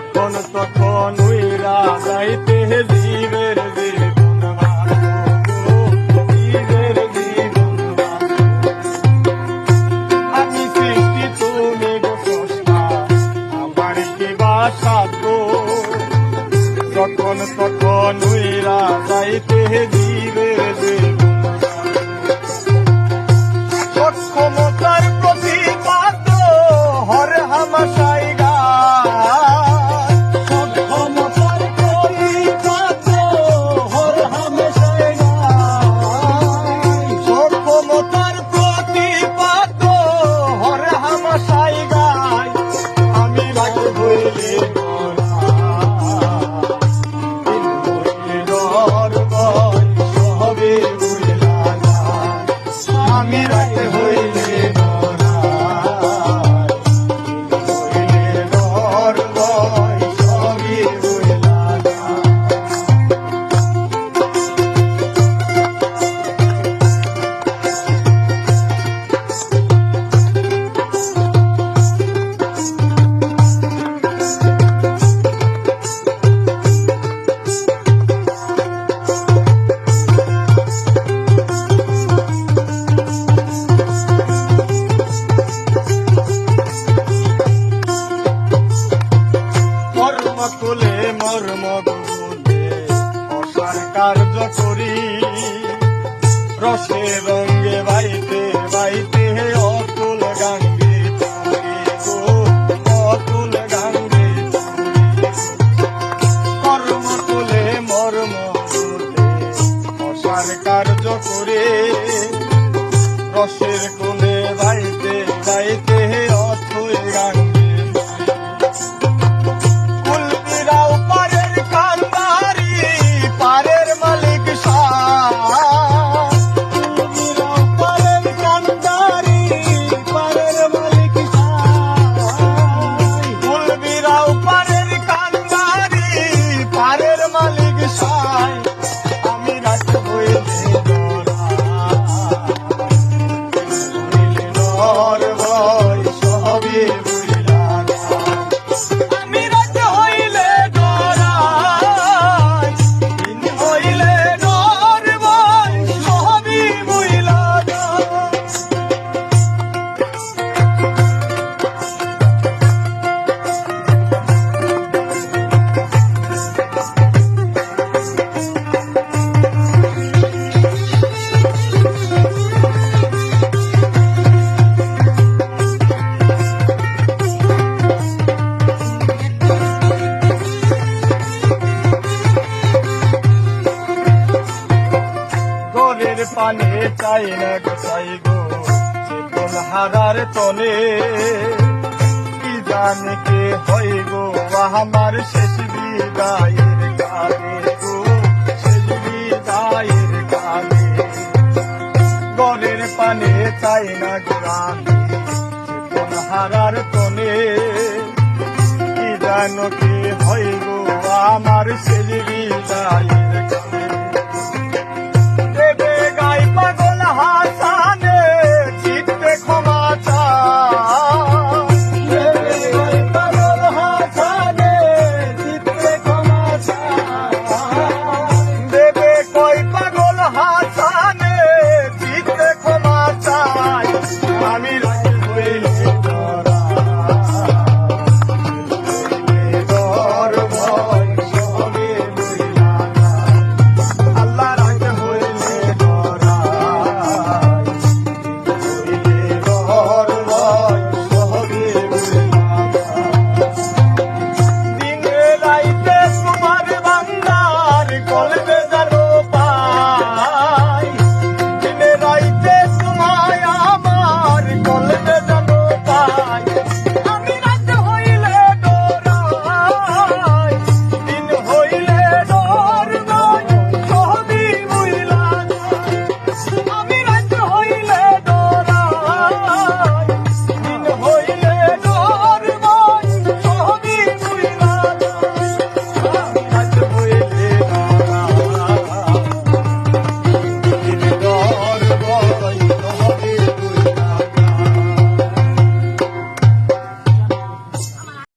tocou, não tocou no কার্য করি। রসে রঙে চোখের পানে চাই না গোসাই গো জীবন হারার তলে কি জানে কে হয় গো? আমার শেষ বিদায়ের কালে গো, শেষ বিদায়ের গরের পানে চাই না হারার কি জানো কে হয় গো? আমার শেষ বিদায়ের